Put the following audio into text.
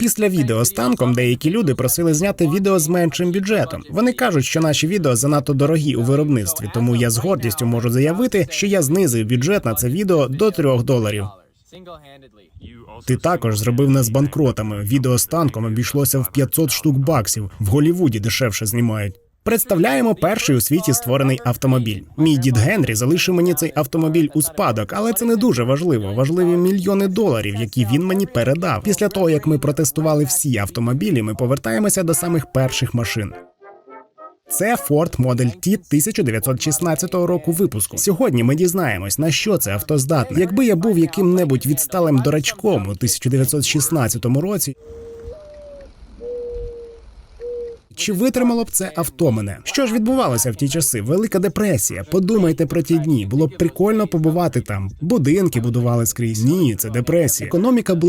Після відео з танком деякі люди просили зняти відео з меншим бюджетом. Вони кажуть, що наші відео занадто дорогі у виробництві, тому я з гордістю можу заявити, що я знизив бюджет на це відео до трьох доларів. Ти також зробив нас банкротами. Відео з танком обійшлося в 500 штук баксів. В Голівуді дешевше знімають. Представляємо перший у світі створений автомобіль. Мій дід Генрі залишив мені цей автомобіль у спадок, але це не дуже важливо. Важливі мільйони доларів, які він мені передав. Після того як ми протестували всі автомобілі, ми повертаємося до самих перших машин. Це Ford Model T 1916 року випуску. Сьогодні ми дізнаємось, на що це авто здатне. Якби я був яким-небудь відсталим дурачком у 1916 році. Чи витримало б це авто мене? Що ж відбувалося в ті часи? Велика депресія. Подумайте про ті дні. Було б прикольно побувати там. Будинки будували скрізь. Ні, це депресія. Економіка була.